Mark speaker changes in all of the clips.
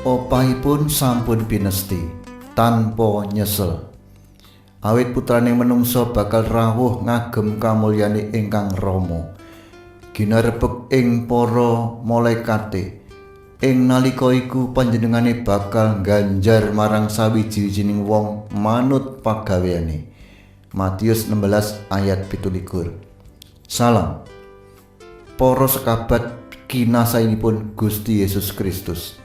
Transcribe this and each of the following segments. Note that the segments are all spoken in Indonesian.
Speaker 1: opahipun sampun pinesti tanpa nyesel. Awit putrane menungso bakal rawuh ngagem kamulyane ingkang rama. Ginarebek ing para malaikate ing nalika iku panjenengane bakal ganjar marang sawiji-wijining wong manut pagaweane Matius 16 ayat 17 Salam. Para sekabat kinasainipun Gusti Yesus Kristus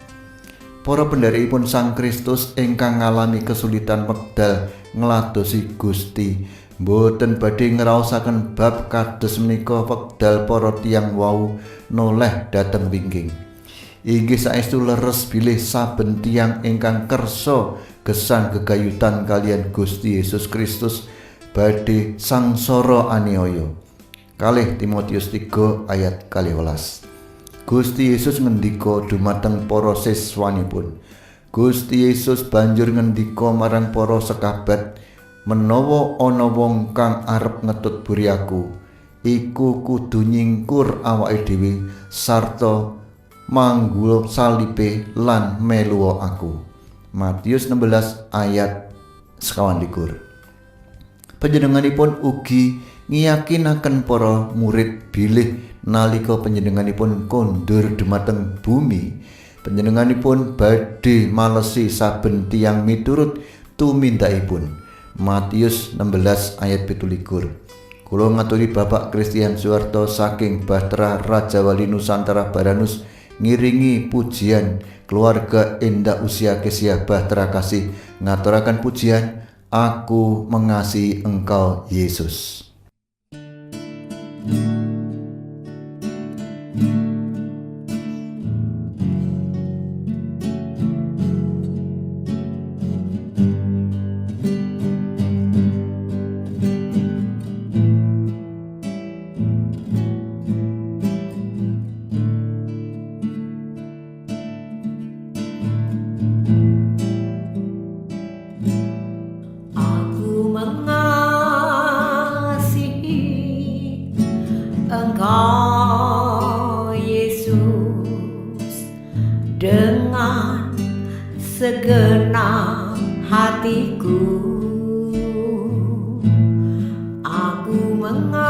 Speaker 1: Para pendharipun Sang Kristus ingkang ngalami kesulitan wekdal ngladosi Gusti. Boten badhe ngraosaken bab kados menika wekdal para tiyang wau noleh dhateng wingking. Inggih saestu leres bilih saben tiyang ingkang kersa gesang gegayutan kalian Gusti Yesus Kristus badhe sangsara aniaya. Kalih Timotius 3 ayat 12 Gusti Yesus ngendika dumateng para siswanipun. Gusti Yesus banjur ngendika marang para sekabat, menawa ana wong kang arep ngetut buriaku, iku kudu nyingkur awake dhewe sarta manggul salipe lan meluwa aku. Matius 16 ayat sekawan likur. Panjenenganipun ugi ngiyakinaken para murid bilih nalika panjenenganipun kondur dumateng bumi. Panjenenganipun badhe malesi saben tiang miturut tumindakipun. Matius 16 ayat 17 Kulo ngaturi Bapak Kristian Suwarto saking Bahtera Raja Wali Nusantara Baranus ngiringi pujian keluarga Indah Usia Kesia Bahtera Kasih. Ngaturakan pujian Aku mengasihi Engkau Yesus.
Speaker 2: Segenap hatiku. Aku mengasihi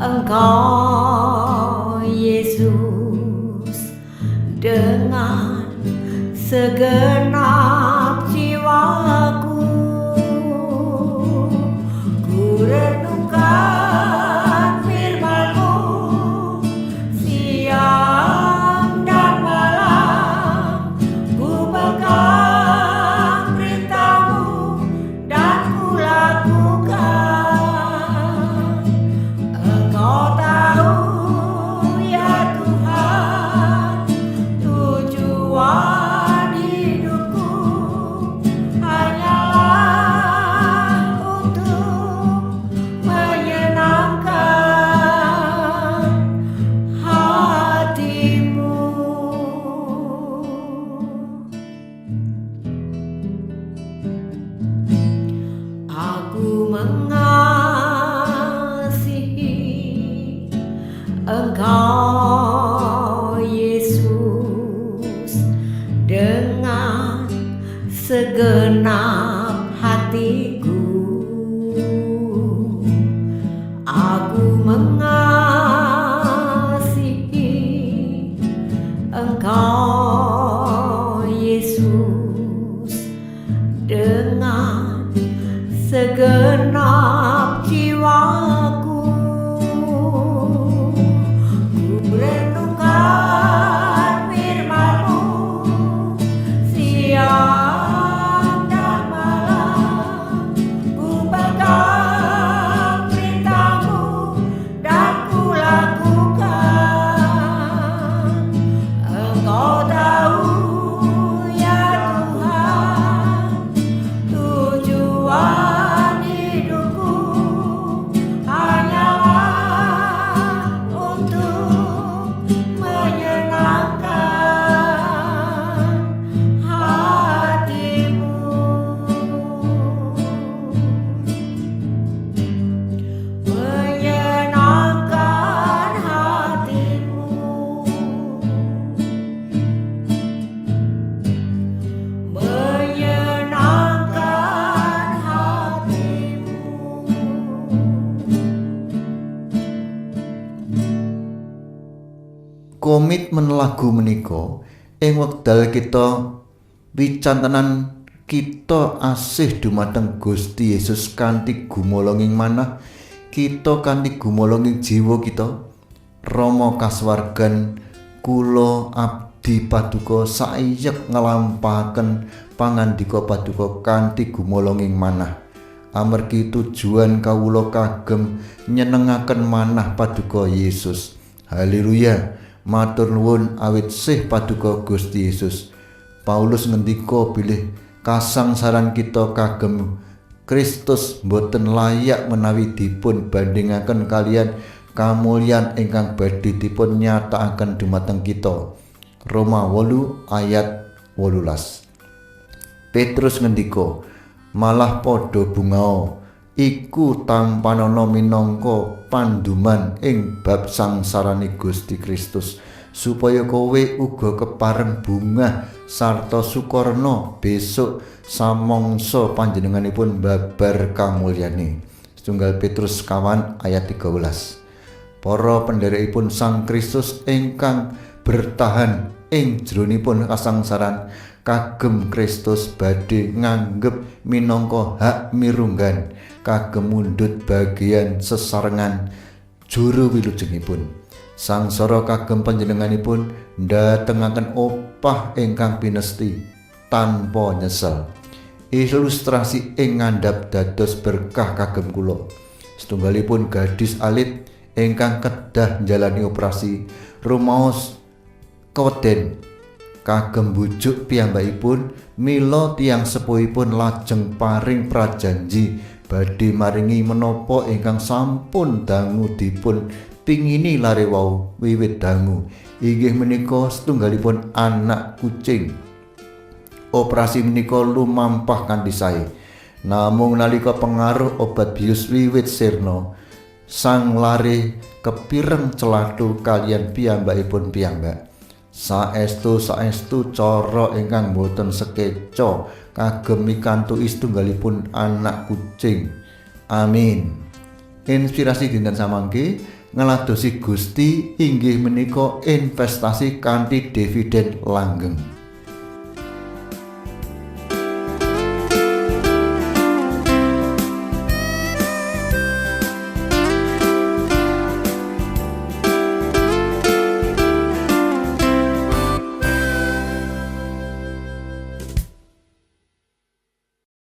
Speaker 2: Engkau 门啊。
Speaker 1: Komitmen lagu menika. Ing wekdal kita wicantenan kita asih dumateng Gusti Yesus kanthi gumolonging manah kita kanthi gumolonging jiwa kita. Rama kaswargan kula abdi paduka saiyek nglampahaken pangandika paduka kanthi gumolonging manah. Amargi tujuan kawula kagem nyenengaken manah paduka Yesus. Haleluya matur nuwun awit sih paduka Gusti Yesus. Paulus ngendika bilih kasangsaran kita kagem Kristus boten layak menawi dipun bandingaken kalian kamulyan ingkang badhe dipun nyatakaken dumateng kita. Roma 8 ayat 18 Petrus ngendika malah padha bungao iku tampanana minangka panduman ing bab sangsarane Gusti Kristus supaya kowe uga kepareng bungah sarta sukarna besok samangsa panjenenganipun babar kamulyane. Setunggal Petrus kawan ayat 13 para penderekipun Sang Kristus ingkang bertahan ing jronipun kasangsaran kagem Kristus badhe nganggep minangka hak mirunggan kagem mundhut bagian sesarengan juru wilujengipun. Sangsara kagem panjenenganipun ndatengaken opah ingkang pinesti tanpa nyesel. Ilustrasi ing ngandhap dados berkah kagem kula. Setunggalipun gadis alit ingkang kedah njalani operasi rumaos keweden. Kagem bujuk piyambakipun mila tiang sepuhipun lajeng paring prajanji badhe maringi menapa ingkang sampun dangu dipun pingini lare wau wiwit dangu. Inggih menika setunggalipun anak kucing. Operasi menika lumampah kanthi sae. Namung nalika pengaruh obat bius wiwit sirna sang lare kepireng celatu kalian piyambakipun piyambak saestu saestu cara ingkang boten sekeca kagem mikantu istunggalipun anak kucing. Amin. Inspirasi dinten samangke ngeladosi Gusti inggih menika investasi kanthi dividen langgeng